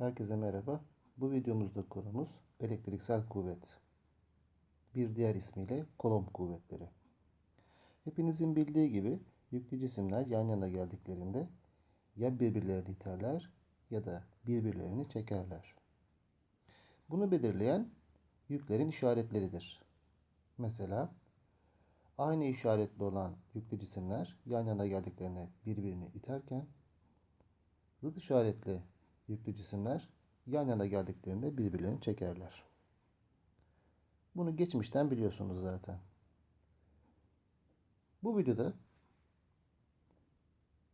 Herkese merhaba. Bu videomuzda konumuz elektriksel kuvvet. Bir diğer ismiyle Kolomb kuvvetleri. Hepinizin bildiği gibi yüklü cisimler yan yana geldiklerinde ya birbirlerini iterler ya da birbirlerini çekerler. Bunu belirleyen yüklerin işaretleridir. Mesela aynı işaretli olan yüklü cisimler yan yana geldiklerinde birbirini iterken zıt işaretli yüklü cisimler yan yana geldiklerinde birbirlerini çekerler. Bunu geçmişten biliyorsunuz zaten. Bu videoda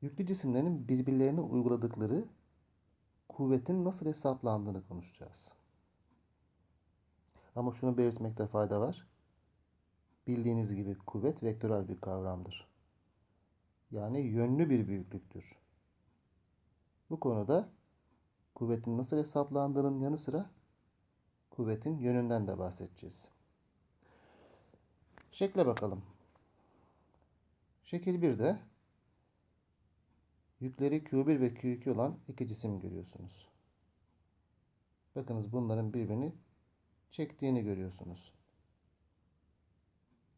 yüklü cisimlerin birbirlerine uyguladıkları kuvvetin nasıl hesaplandığını konuşacağız. Ama şunu belirtmekte fayda var. Bildiğiniz gibi kuvvet vektörel bir kavramdır. Yani yönlü bir büyüklüktür. Bu konuda kuvvetin nasıl hesaplandığının yanı sıra kuvvetin yönünden de bahsedeceğiz. Şekle bakalım. Şekil 1'de yükleri Q1 ve Q2 olan iki cisim görüyorsunuz. Bakınız bunların birbirini çektiğini görüyorsunuz.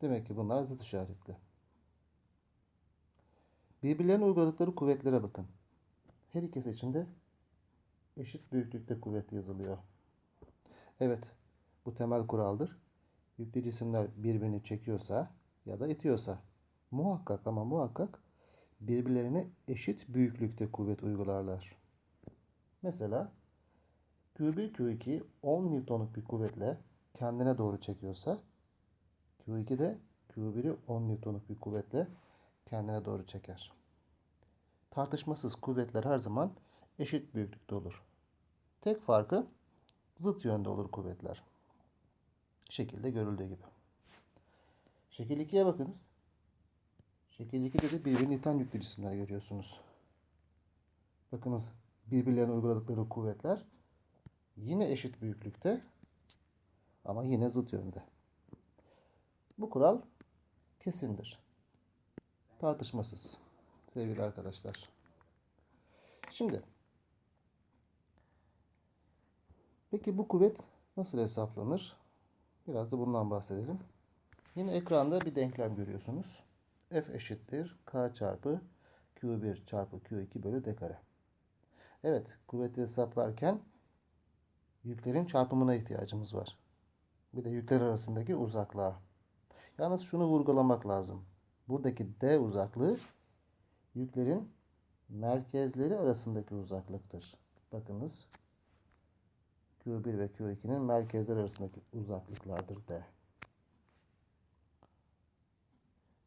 Demek ki bunlar zıt işaretli. Birbirlerine uyguladıkları kuvvetlere bakın. Her ikisi için de eşit büyüklükte kuvvet yazılıyor. Evet, bu temel kuraldır. Yüklü cisimler birbirini çekiyorsa ya da itiyorsa muhakkak ama muhakkak birbirlerine eşit büyüklükte kuvvet uygularlar. Mesela Q1 Q2 10 Newton'luk bir kuvvetle kendine doğru çekiyorsa Q2 de Q1'i 10 Newton'luk bir kuvvetle kendine doğru çeker. Tartışmasız kuvvetler her zaman eşit büyüklükte olur. Tek farkı zıt yönde olur kuvvetler. Şekilde görüldüğü gibi. Şekil 2'ye bakınız. Şekil 2'de de birbirini iten yüklü cisimler görüyorsunuz. Bakınız birbirlerine uyguladıkları kuvvetler yine eşit büyüklükte ama yine zıt yönde. Bu kural kesindir. Tartışmasız sevgili arkadaşlar. Şimdi Peki bu kuvvet nasıl hesaplanır? Biraz da bundan bahsedelim. Yine ekranda bir denklem görüyorsunuz. F eşittir K çarpı Q1 çarpı Q2 bölü D kare. Evet, kuvveti hesaplarken yüklerin çarpımına ihtiyacımız var. Bir de yükler arasındaki uzaklığa. Yalnız şunu vurgulamak lazım. Buradaki D uzaklığı yüklerin merkezleri arasındaki uzaklıktır. Bakınız Q1 ve Q2'nin merkezler arasındaki uzaklıklardır D.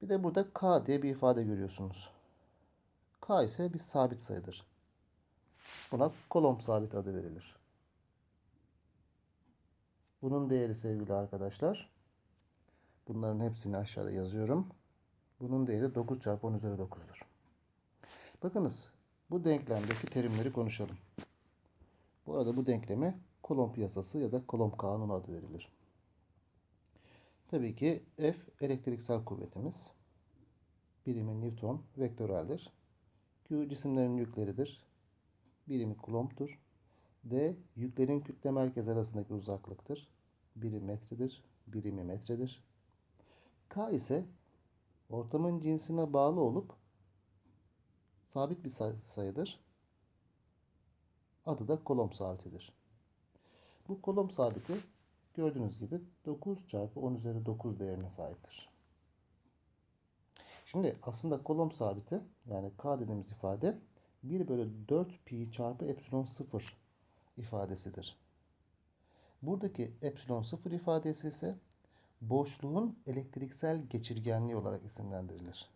Bir de burada K diye bir ifade görüyorsunuz. K ise bir sabit sayıdır. Buna kolom sabit adı verilir. Bunun değeri sevgili arkadaşlar. Bunların hepsini aşağıda yazıyorum. Bunun değeri 9 çarpı 10 üzeri 9'dur. Bakınız bu denklemdeki terimleri konuşalım. Bu arada bu denkleme Kolomb yasası ya da Kolomb kanunu adı verilir. Tabii ki F elektriksel kuvvetimiz. Birimi Newton vektöreldir. Q cisimlerin yükleridir. Birimi Coulomb'tur. D yüklerin kütle merkez arasındaki uzaklıktır. Biri metredir, birimi metredir. K ise ortamın cinsine bağlı olup sabit bir sayıdır. Adı da Kolomb sabitidir. Bu kolom sabiti gördüğünüz gibi 9 çarpı 10 üzeri 9 değerine sahiptir. Şimdi aslında kolom sabiti yani K dediğimiz ifade 1 bölü 4 pi çarpı epsilon 0 ifadesidir. Buradaki epsilon 0 ifadesi ise boşluğun elektriksel geçirgenliği olarak isimlendirilir.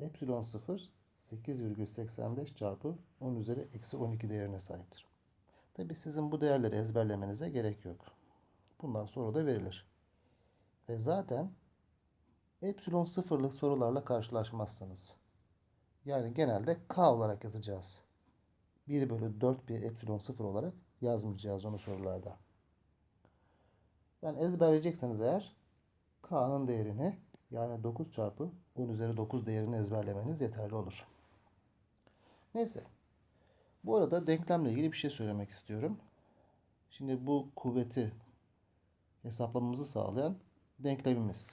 Epsilon 0 8,85 çarpı 10 üzeri eksi 12 değerine sahiptir. Tabi sizin bu değerleri ezberlemenize gerek yok. Bundan sonra da verilir. Ve zaten epsilon sıfırlık sorularla karşılaşmazsınız. Yani genelde k olarak yazacağız. 1 bölü 4 bir epsilon sıfır olarak yazmayacağız onu sorularda. Yani ezberleyecekseniz eğer k'nın değerini yani 9 çarpı 10 üzeri 9 değerini ezberlemeniz yeterli olur. Neyse. Bu arada denklemle ilgili bir şey söylemek istiyorum. Şimdi bu kuvveti hesaplamamızı sağlayan denklemimiz.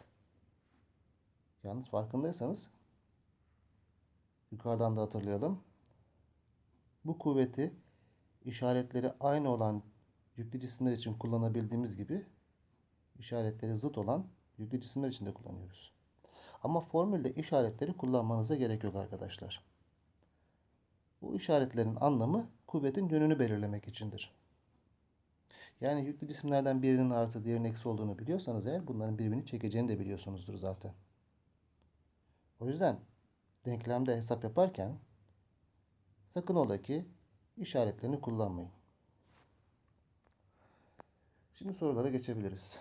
Yalnız farkındaysanız yukarıdan da hatırlayalım. Bu kuvveti işaretleri aynı olan yüklü cisimler için kullanabildiğimiz gibi işaretleri zıt olan yüklü cisimler için de kullanıyoruz. Ama formülde işaretleri kullanmanıza gerek yok arkadaşlar. Bu işaretlerin anlamı kuvvetin yönünü belirlemek içindir. Yani yüklü cisimlerden birinin artı diğerinin eksi olduğunu biliyorsanız eğer bunların birbirini çekeceğini de biliyorsunuzdur zaten. O yüzden denklemde hesap yaparken sakın ola ki işaretlerini kullanmayın. Şimdi sorulara geçebiliriz.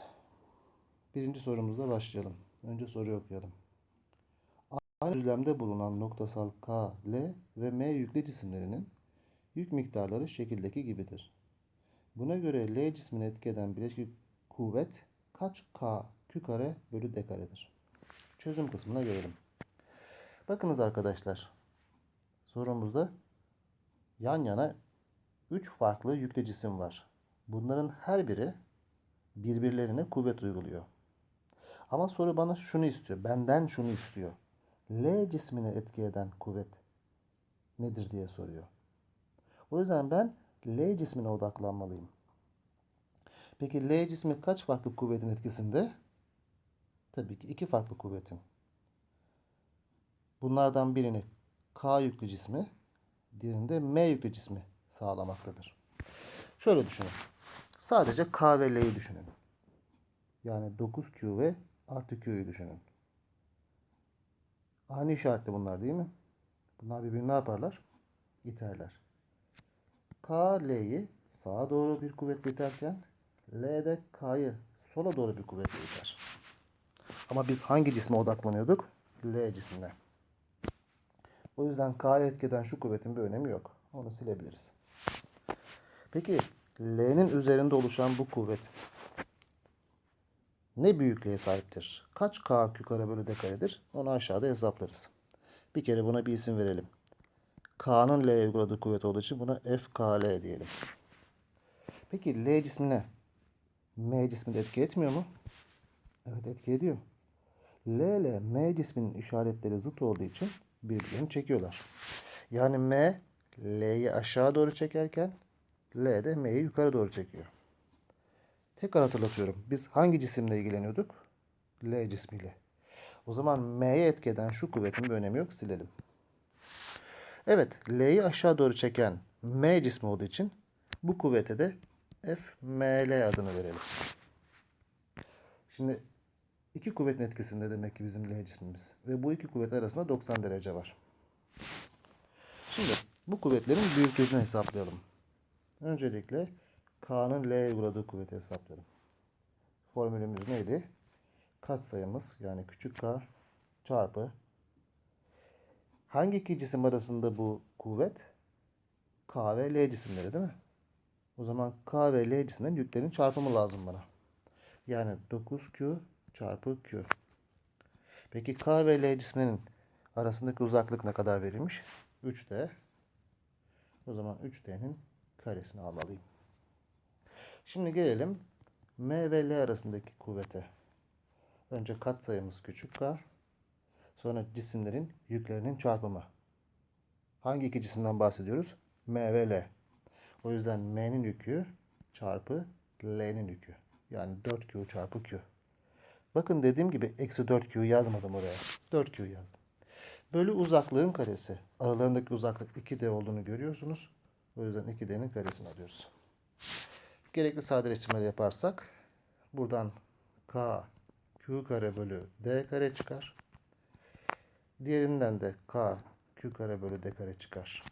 Birinci sorumuzla başlayalım. Önce soruyu okuyalım. Aynı düzlemde bulunan noktasal K, L ve M yüklü cisimlerinin yük miktarları şekildeki gibidir. Buna göre L cismini etki eden bileşik kuvvet kaç K Q kare bölü D karedir? Çözüm kısmına gelelim. Bakınız arkadaşlar. Sorumuzda yan yana 3 farklı yüklü cisim var. Bunların her biri birbirlerine kuvvet uyguluyor. Ama soru bana şunu istiyor. Benden şunu istiyor. L cismine etki eden kuvvet nedir diye soruyor. O yüzden ben L cismine odaklanmalıyım. Peki L cismi kaç farklı kuvvetin etkisinde? Tabii ki iki farklı kuvvetin. Bunlardan birini K yüklü cismi, diğerinde M yüklü cismi sağlamaktadır. Şöyle düşünün. Sadece K ve L'yi düşünün. Yani 9Q ve artı Q'yu düşünün. Aynı işaretli bunlar değil mi? Bunlar birbirini ne yaparlar? İterler. K, L'yi sağa doğru bir kuvvetle iterken L de K'yı sola doğru bir kuvvetle iter. Ama biz hangi cisme odaklanıyorduk? L cismine. O yüzden K'ya etkeden şu kuvvetin bir önemi yok. Onu silebiliriz. Peki L'nin üzerinde oluşan bu kuvvet ne büyüklüğe sahiptir? Kaç K kare bölü D karedir? Onu aşağıda hesaplarız. Bir kere buna bir isim verelim. K'nın L'ye uyguladığı kuvvet olduğu için buna FKL diyelim. Peki L cismine M cismi de etki etmiyor mu? Evet etki ediyor. L ile M cisminin işaretleri zıt olduğu için birbirlerini çekiyorlar. Yani M L'yi aşağı doğru çekerken L de M'yi yukarı doğru çekiyor. Tekrar hatırlatıyorum. Biz hangi cisimle ilgileniyorduk? L cismiyle. O zaman M'ye etki eden şu kuvvetin bir önemi yok. Silelim. Evet. L'yi aşağı doğru çeken M cismi olduğu için bu kuvvete de FML adını verelim. Şimdi iki kuvvetin etkisinde demek ki bizim L cismimiz. Ve bu iki kuvvet arasında 90 derece var. Şimdi bu kuvvetlerin büyüklüğünü hesaplayalım. Öncelikle K'nın L'ye uyguladığı kuvveti hesaplayalım. Formülümüz neydi? Katsayımız yani küçük k çarpı hangi iki cisim arasında bu kuvvet? K ve L cisimleri değil mi? O zaman K ve L cisimlerin yüklerin çarpımı lazım bana. Yani 9Q çarpı Q. Peki K ve L cisimlerinin arasındaki uzaklık ne kadar verilmiş? 3D. O zaman 3D'nin karesini almalıyım. Şimdi gelelim M ve L arasındaki kuvvete. Önce katsayımız küçük k. Sonra cisimlerin yüklerinin çarpımı. Hangi iki cisimden bahsediyoruz? M ve L. O yüzden M'nin yükü çarpı L'nin yükü. Yani 4Q çarpı Q. Bakın dediğim gibi eksi 4Q yazmadım oraya. 4Q yazdım. Bölü uzaklığın karesi. Aralarındaki uzaklık 2D olduğunu görüyorsunuz. O yüzden 2D'nin karesini alıyoruz. Gerekli sadeleştirmeleri yaparsak buradan K Q kare bölü D kare çıkar. Diğerinden de K Q kare bölü D kare çıkar.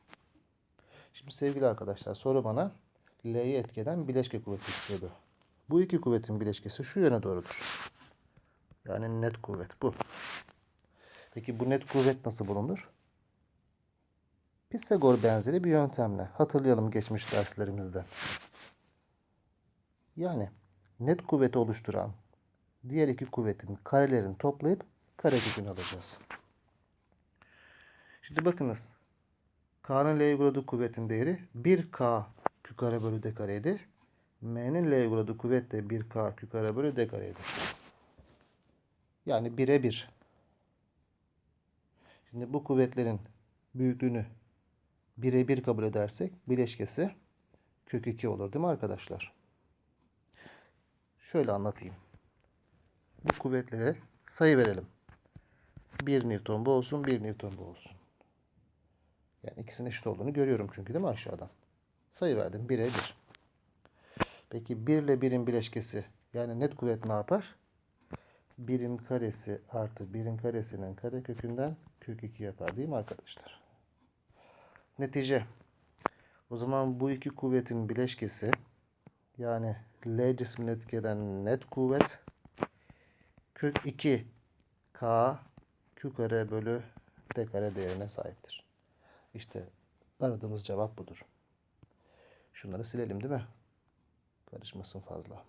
Şimdi sevgili arkadaşlar soru bana L'yi etkeden bileşke kuvveti istiyordu. Bu iki kuvvetin bileşkesi şu yöne doğrudur. Yani net kuvvet bu. Peki bu net kuvvet nasıl bulunur? Pisagor benzeri bir yöntemle. Hatırlayalım geçmiş derslerimizde. Yani net kuvveti oluşturan diğer iki kuvvetin karelerini toplayıp kare gücünü alacağız. Şimdi bakınız. K'nın L'ye uyguladığı kuvvetin değeri 1K Q kare bölü D kareydi. M'nin L'ye uyguladığı kuvvet de 1K Q kare bölü D kareydi. Yani 1'e 1. Şimdi bu kuvvetlerin büyüklüğünü 1'e 1 kabul edersek bileşkesi kök 2 olur değil mi arkadaşlar? Şöyle anlatayım. Bu kuvvetlere sayı verelim. 1 Newton bu olsun, 1 Newton bu olsun. Yani ikisinin eşit olduğunu görüyorum çünkü değil mi aşağıdan? Sayı verdim 1'e 1. Peki 1 ile 1'in bileşkesi yani net kuvvet ne yapar? 1'in karesi artı 1'in karesinin kare kökünden kök 2 yapar değil mi arkadaşlar? Netice. O zaman bu iki kuvvetin bileşkesi yani L cismini etkileyen net kuvvet kök 2 K Q kare bölü D kare değerine sahiptir. İşte aradığımız cevap budur. Şunları silelim değil mi? Karışmasın fazla.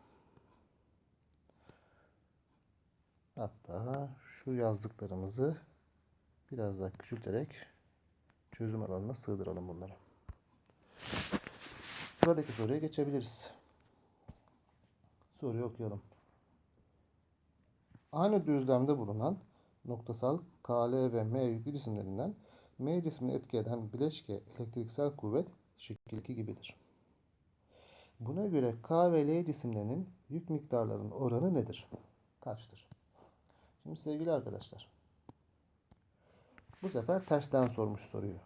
Hatta şu yazdıklarımızı biraz daha küçülterek çözüm alanına sığdıralım bunları. Sıradaki soruya geçebiliriz. Soruyu okuyalım. Aynı düzlemde bulunan noktasal KL ve M yüklü cisimlerinden M cismini etki eden bileşke elektriksel kuvvet şekil 2 gibidir. Buna göre K ve L cisimlerinin yük miktarlarının oranı nedir? Kaçtır? Şimdi sevgili arkadaşlar. Bu sefer tersten sormuş soruyu.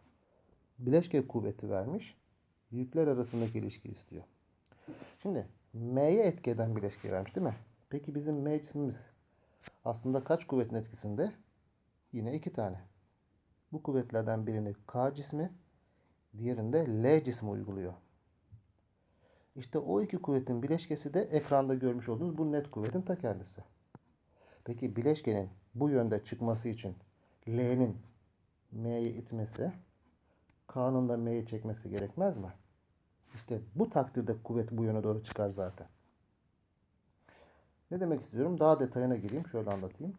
Bileşke kuvveti vermiş. Yükler arasındaki ilişki istiyor. Şimdi M'ye etki eden bileşke vermiş değil mi? Peki bizim M cismimiz aslında kaç kuvvetin etkisinde? Yine iki tane. Bu kuvvetlerden birini K cismi, diğerinde L cismi uyguluyor. İşte o iki kuvvetin bileşkesi de ekranda görmüş olduğunuz bu net kuvvetin ta kendisi. Peki bileşkenin bu yönde çıkması için L'nin M'ye itmesi, K'nın da M'yi çekmesi gerekmez mi? İşte bu takdirde kuvvet bu yöne doğru çıkar zaten. Ne demek istiyorum? Daha detayına gireyim. Şöyle anlatayım.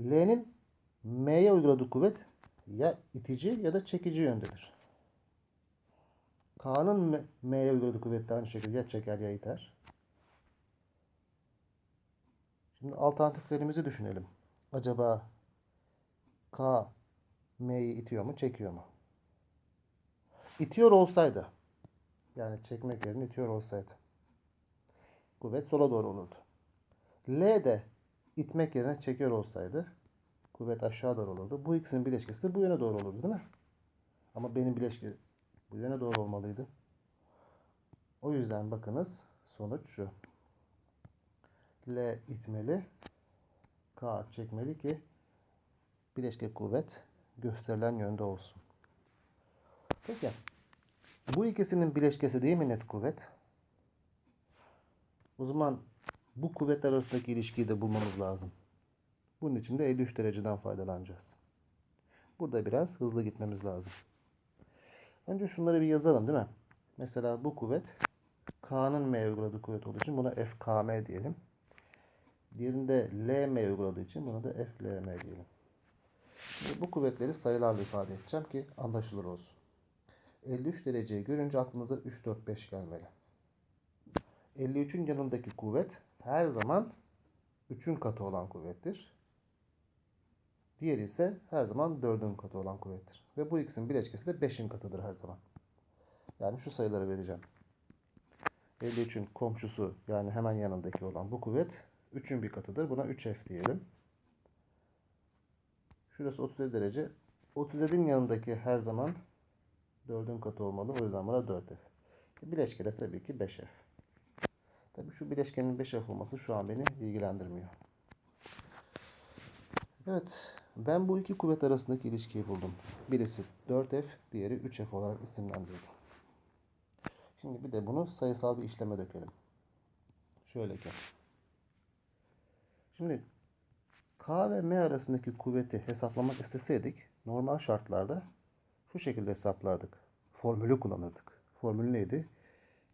L'nin M'ye uyguladığı kuvvet ya itici ya da çekici yöndedir. K'nın M'ye uyguladığı kuvvet de aynı şekilde ya çeker ya iter. Şimdi alternatiflerimizi düşünelim. Acaba K M'yi itiyor mu, çekiyor mu? İtiyor olsaydı, yani çekmek yerine itiyor olsaydı, kuvvet sola doğru olurdu. L de itmek yerine çekiyor olsaydı, kuvvet aşağı doğru olurdu. Bu ikisinin bileşkesi de bu yöne doğru olurdu değil mi? Ama benim bileşki bu yöne doğru olmalıydı. O yüzden bakınız sonuç şu. L itmeli, K çekmeli ki bileşke kuvvet gösterilen yönde olsun. Peki. Bu ikisinin bileşkesi değil mi net kuvvet? O zaman bu kuvvetler arasındaki ilişkiyi de bulmamız lazım. Bunun için de 53 dereceden faydalanacağız. Burada biraz hızlı gitmemiz lazım. Önce şunları bir yazalım değil mi? Mesela bu kuvvet K'nın M uyguladığı kuvvet olduğu için buna FKM diyelim. Diğerinde LM uyguladığı için buna da FLM diyelim. Şimdi bu kuvvetleri sayılarla ifade edeceğim ki anlaşılır olsun. 53 dereceyi görünce aklınıza 3, 4, 5 gelmeli. 53'ün yanındaki kuvvet her zaman 3'ün katı olan kuvvettir. Diğeri ise her zaman 4'ün katı olan kuvvettir. Ve bu ikisinin bileşkesi de 5'in katıdır her zaman. Yani şu sayıları vereceğim. 53'ün komşusu yani hemen yanındaki olan bu kuvvet 3'ün bir katıdır. Buna 3F diyelim. Şurası 37 derece. 37'in yanındaki her zaman 4'ün katı olmalı. O yüzden buna 4F. Bileşkede tabii ki 5F. Tabii şu bileşkenin 5F olması şu an beni ilgilendirmiyor. Evet. Ben bu iki kuvvet arasındaki ilişkiyi buldum. Birisi 4F, diğeri 3F olarak isimlendirdim. Şimdi bir de bunu sayısal bir işleme dökelim. Şöyle ki. Şimdi K ve M arasındaki kuvveti hesaplamak isteseydik normal şartlarda şu şekilde hesaplardık. Formülü kullanırdık. Formül neydi?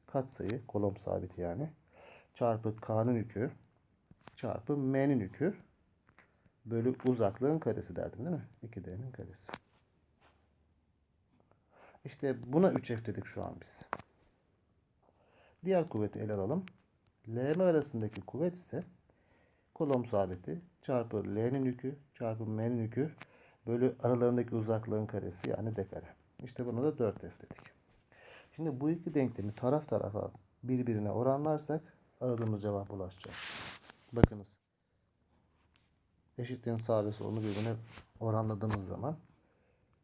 Katsayı, kolom sabiti yani. Çarpı K'nın yükü çarpı M'nin yükü bölü uzaklığın karesi derdim değil mi? 2D'nin karesi. İşte buna 3F dedik şu an biz. Diğer kuvveti ele alalım. LM arasındaki kuvvet ise kolom sabiti çarpı L'nin yükü çarpı M'nin yükü bölü aralarındaki uzaklığın karesi yani d kare. İşte buna da 4F dedik. Şimdi bu iki denklemi taraf tarafa birbirine oranlarsak aradığımız cevap ulaşacağız. Bakınız. Eşitliğin sağ ve solunu birbirine oranladığımız zaman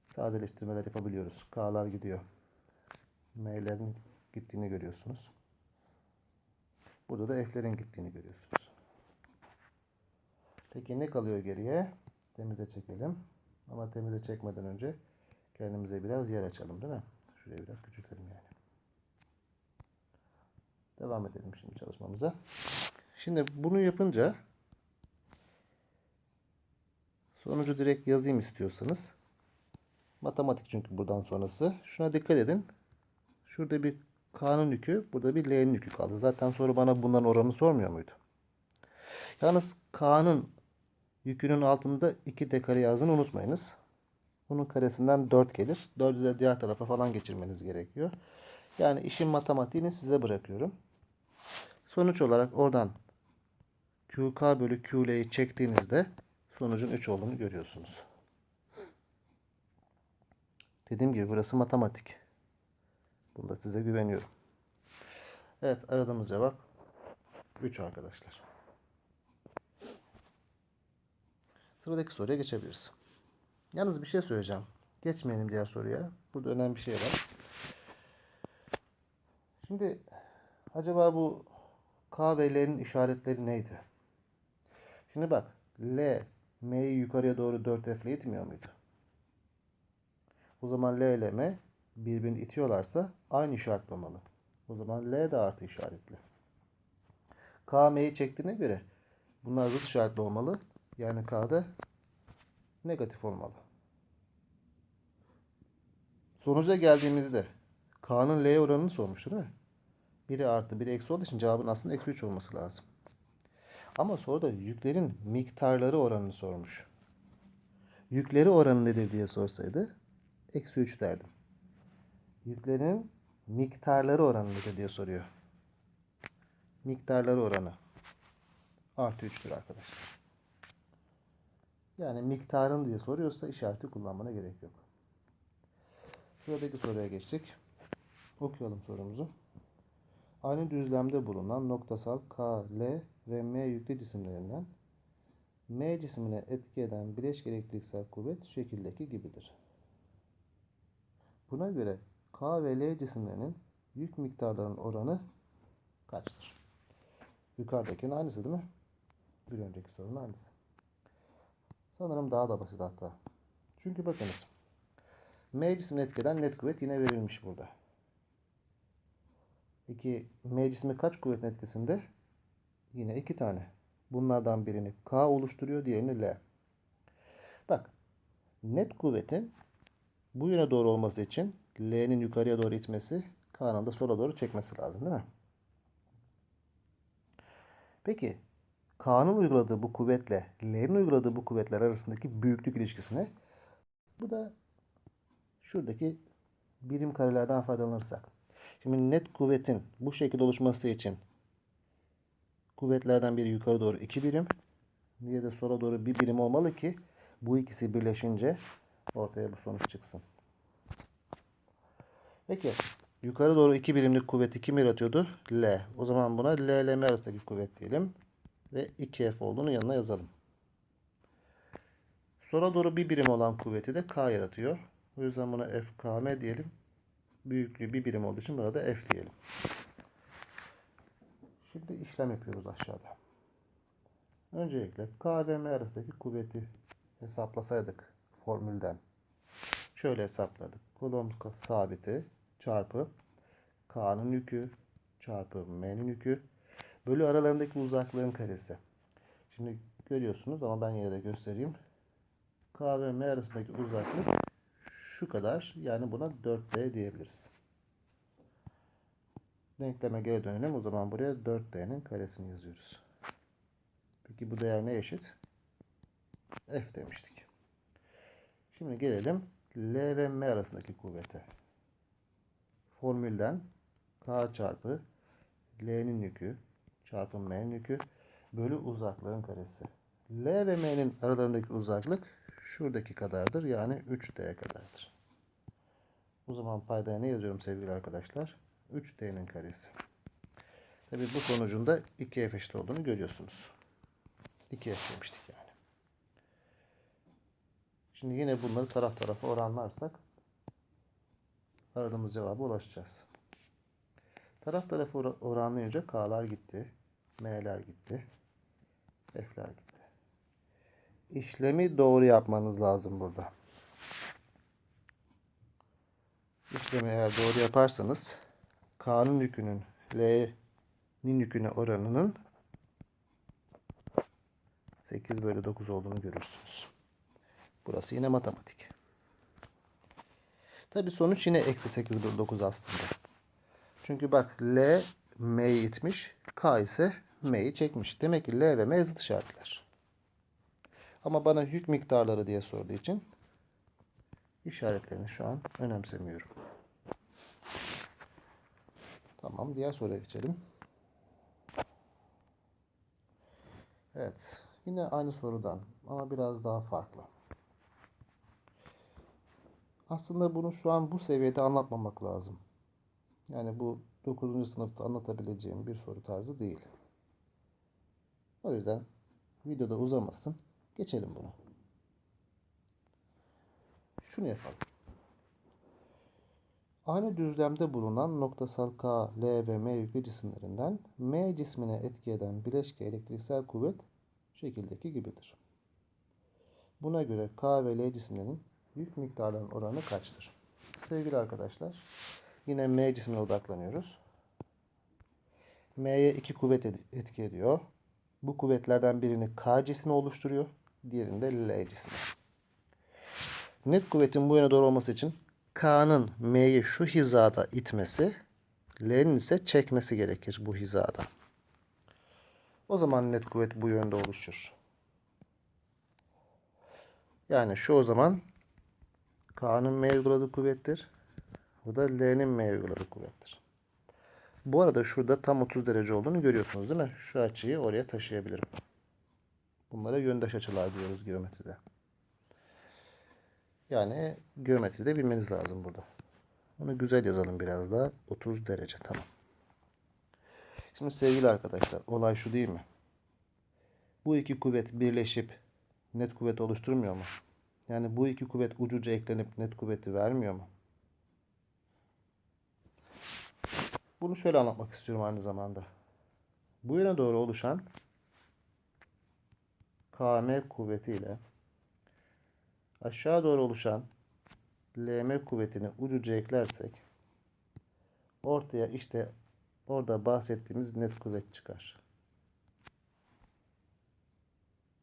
sadeleştirmeler yapabiliyoruz. K'lar gidiyor. M'lerin gittiğini görüyorsunuz. Burada da F'lerin gittiğini görüyorsunuz. Peki ne kalıyor geriye? Temize çekelim. Ama temize çekmeden önce kendimize biraz yer açalım değil mi? Şurayı biraz küçültelim yani. Devam edelim şimdi çalışmamıza. Şimdi bunu yapınca sonucu direkt yazayım istiyorsanız matematik çünkü buradan sonrası. Şuna dikkat edin. Şurada bir K'nın yükü, burada bir L'nin yükü kaldı. Zaten soru bana bunların oranını sormuyor muydu? Yalnız K'nın yükünün altında 2 d kare yazdığını unutmayınız. Bunun karesinden 4 gelir. 4'ü de diğer tarafa falan geçirmeniz gerekiyor. Yani işin matematiğini size bırakıyorum. Sonuç olarak oradan QK bölü QL'yi çektiğinizde sonucun 3 olduğunu görüyorsunuz. Dediğim gibi burası matematik. Bunda size güveniyorum. Evet aradığımız cevap 3 arkadaşlar. Sıradaki soruya geçebiliriz. Yalnız bir şey söyleyeceğim. Geçmeyelim diğer soruya. Burada önemli bir şey var. Şimdi acaba bu K ve L'nin işaretleri neydi? Şimdi bak L M'yi yukarıya doğru 4F ile itmiyor muydu? O zaman L ile M birbirini itiyorlarsa aynı işaret olmalı. O zaman L de artı işaretli. K M'yi çektiğine göre bunlar zıt işaretli olmalı. Yani K'da negatif olmalı. Sonuca geldiğimizde K'nın L oranını sormuş değil mi? Biri artı biri eksi olduğu için cevabın aslında eksi 3 olması lazım. Ama soruda yüklerin miktarları oranını sormuş. Yükleri oranı nedir diye sorsaydı eksi 3 derdim. Yüklerin miktarları oranı nedir diye soruyor. Miktarları oranı artı 3'tür arkadaşlar. Yani miktarın diye soruyorsa işareti kullanmana gerek yok. Sıradaki soruya geçtik. Okuyalım sorumuzu. Aynı düzlemde bulunan noktasal K, L ve M yüklü cisimlerinden M cismine etki eden bileşik elektriksel kuvvet şekildeki gibidir. Buna göre K ve L cisimlerinin yük miktarlarının oranı kaçtır? Yukarıdakinin aynısı değil mi? Bir önceki sorunun aynısı. Sanırım daha da basit hatta. Çünkü bakınız. M cismini etkeden net kuvvet yine verilmiş burada. Peki M cismi kaç kuvvetin etkisinde? Yine iki tane. Bunlardan birini K oluşturuyor, diğerini L. Bak, net kuvvetin bu yöne doğru olması için L'nin yukarıya doğru itmesi, K'nın da sola doğru çekmesi lazım değil mi? Peki, K'nın uyguladığı bu kuvvetle L'nin uyguladığı bu kuvvetler arasındaki büyüklük ilişkisine bu da şuradaki birim karelerden faydalanırsak. Şimdi net kuvvetin bu şekilde oluşması için kuvvetlerden biri yukarı doğru 2 birim, diye de sola doğru bir birim olmalı ki bu ikisi birleşince ortaya bu sonuç çıksın. Peki yukarı doğru 2 birimlik kuvveti kim yaratıyordu? L. O zaman buna L ile M arasındaki kuvvet diyelim. Ve 2F olduğunu yanına yazalım. Sola doğru bir birim olan kuvveti de K yaratıyor. O yüzden buna FKM diyelim. Büyüklüğü bir birim olduğu için buna da F diyelim. Şimdi işlem yapıyoruz aşağıda. Öncelikle K ve M arasındaki kuvveti hesaplasaydık formülden. Şöyle hesapladık. Kolom sabiti çarpı K'nın yükü çarpı M'nin yükü bölü aralarındaki uzaklığın karesi. Şimdi görüyorsunuz ama ben yine de göstereyim. K ve M arasındaki uzaklık şu kadar. Yani buna 4D diyebiliriz. Denkleme geri dönelim. O zaman buraya 4D'nin karesini yazıyoruz. Peki bu değer ne eşit? F demiştik. Şimdi gelelim L ve M arasındaki kuvvete. formülden K çarpı L'nin yükü çarpı M'nin yükü bölü uzaklığın karesi. L ve M'nin aralarındaki uzaklık şuradaki kadardır. Yani 3D kadardır. O zaman paydaya ne yazıyorum sevgili arkadaşlar? 3D'nin karesi. Tabi bu sonucun da 2F eşit olduğunu görüyorsunuz. 2F demiştik yani. Şimdi yine bunları taraf tarafa oranlarsak aradığımız cevaba ulaşacağız. Taraf tarafı or- oranlayınca K'lar gitti. M'ler gitti. F'ler gitti. İşlemi doğru yapmanız lazım burada. İşlemi eğer doğru yaparsanız K'nın yükünün L'nin yüküne oranının 8 bölü 9 olduğunu görürsünüz. Burası yine matematik. Tabi sonuç yine eksi 8 bölü 9 aslında. Çünkü bak L M'yi itmiş. K ise M'yi çekmiş. Demek ki L ve M zıt işaretler. Ama bana yük miktarları diye sorduğu için işaretlerini şu an önemsemiyorum. Tamam diğer soruya geçelim. Evet. Yine aynı sorudan ama biraz daha farklı. Aslında bunu şu an bu seviyede anlatmamak lazım. Yani bu 9. sınıfta anlatabileceğim bir soru tarzı değil. O yüzden videoda uzamasın. Geçelim bunu. Şunu yapalım. Aynı düzlemde bulunan noktasal K, L ve M yüklü cisimlerinden M cismine etki eden bileşke elektriksel kuvvet şekildeki gibidir. Buna göre K ve L cisimlerinin yük miktarlarının oranı kaçtır? Sevgili arkadaşlar, yine M cismine odaklanıyoruz. M'ye iki kuvvet etki ediyor. Bu kuvvetlerden birini K cismi oluşturuyor, diğerini de L cismi. Net kuvvetin bu yöne doğru olması için K'nın M'yi şu hizada itmesi, L'nin ise çekmesi gerekir bu hizada. O zaman net kuvvet bu yönde oluşur. Yani şu o zaman K'nın M'ye uyguladığı kuvvettir. Bu da L'nin M'ye uyguladığı kuvvettir. Bu arada şurada tam 30 derece olduğunu görüyorsunuz değil mi? Şu açıyı oraya taşıyabilirim. Bunlara yöndaş açılar diyoruz geometride. Yani geometride bilmeniz lazım burada. Onu güzel yazalım biraz daha. 30 derece tamam. Şimdi sevgili arkadaşlar olay şu değil mi? Bu iki kuvvet birleşip net kuvvet oluşturmuyor mu? Yani bu iki kuvvet ucuca eklenip net kuvveti vermiyor mu? Bunu şöyle anlatmak istiyorum aynı zamanda. Bu yöne doğru oluşan KM kuvvetiyle aşağı doğru oluşan LM kuvvetini ucuca eklersek ortaya işte orada bahsettiğimiz net kuvvet çıkar.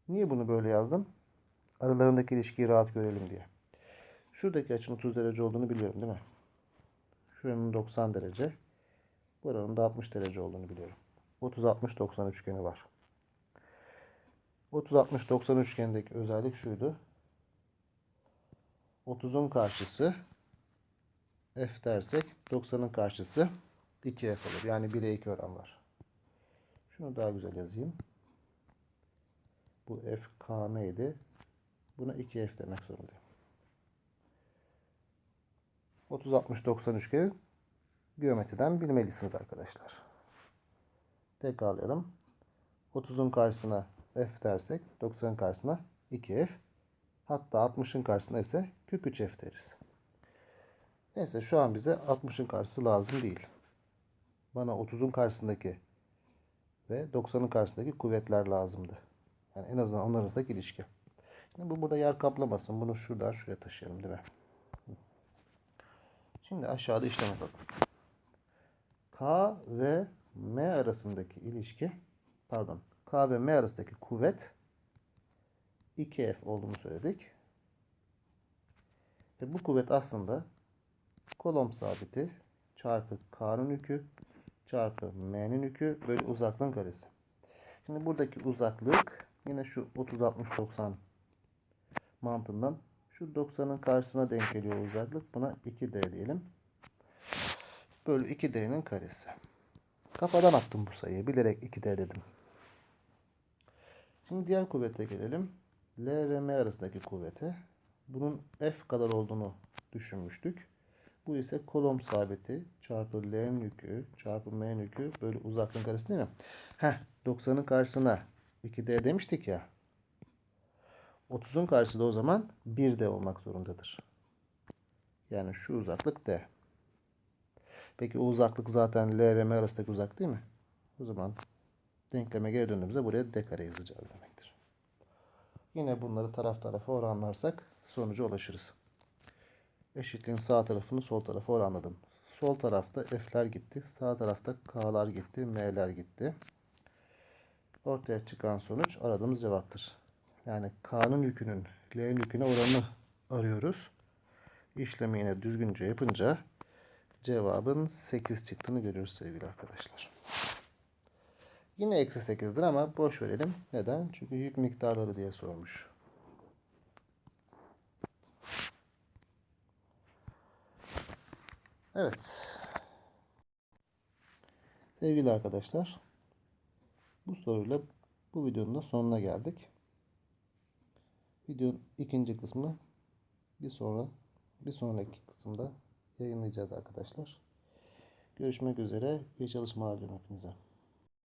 Niye bunu böyle yazdım? Aralarındaki ilişkiyi rahat görelim diye. Şuradaki açının 30 derece olduğunu biliyorum değil mi? Şuranın 90 derece. Buranın da 60 derece olduğunu biliyorum. 30-60-90 üçgeni var. 30-60-90 üçgenindeki özellik şuydu. 30'un karşısı f dersek 90'ın karşısı 2f olur. Yani 1'e 2 oran var. Şunu daha güzel yazayım. Bu f idi. Buna 2f demek zorundayım. 30-60-90 üçgeni geometriden bilmelisiniz arkadaşlar. Tekrarlayalım. 30'un karşısına f dersek 90'ın karşısına 2f. Hatta 60'ın karşısına ise kök 3f deriz. Neyse şu an bize 60'ın karşısı lazım değil. Bana 30'un karşısındaki ve 90'ın karşısındaki kuvvetler lazımdı. Yani en azından onlar arasındaki ilişki. Şimdi bu burada yer kaplamasın. Bunu şuradan şuraya taşıyalım değil mi? Şimdi aşağıda işlem yapalım. K ve M arasındaki ilişki pardon K ve M arasındaki kuvvet 2F olduğunu söyledik. Ve bu kuvvet aslında kolom sabiti çarpı K'nın yükü çarpı M'nin yükü böyle uzaklığın karesi. Şimdi buradaki uzaklık yine şu 30-60-90 mantığından şu 90'ın karşısına denk geliyor uzaklık. Buna 2D diyelim. bölü 2D'nin karesi. Kafadan attım bu sayıyı. Bilerek 2D dedim. Şimdi diğer kuvvete gelelim. L ve M arasındaki kuvvete. Bunun F kadar olduğunu düşünmüştük. Bu ise kolom sabiti çarpı L'nin yükü çarpı M'nin yükü bölü uzaklığın karesi değil mi? Heh 90'ın karşısına 2D demiştik ya. 30'un karşısı da o zaman 1D olmak zorundadır. Yani şu uzaklık D. Peki o uzaklık zaten L ve M arasındaki uzak değil mi? O zaman denkleme geri döndüğümüzde buraya D kare yazacağız demektir. Yine bunları taraf tarafa oranlarsak sonuca ulaşırız. Eşitliğin sağ tarafını sol tarafa oranladım. Sol tarafta F'ler gitti. Sağ tarafta K'lar gitti. M'ler gitti. Ortaya çıkan sonuç aradığımız cevaptır. Yani K'nın yükünün L'nin yüküne oranını arıyoruz. İşlemi yine düzgünce yapınca cevabın 8 çıktığını görüyoruz sevgili arkadaşlar. Yine eksi 8'dir ama boş verelim. Neden? Çünkü yük miktarları diye sormuş. Evet. Sevgili arkadaşlar. Bu soruyla bu videonun da sonuna geldik. Videonun ikinci kısmını bir sonra bir sonraki kısımda yayınlayacağız arkadaşlar. Görüşmek üzere. İyi çalışmalar diliyorum hepinize.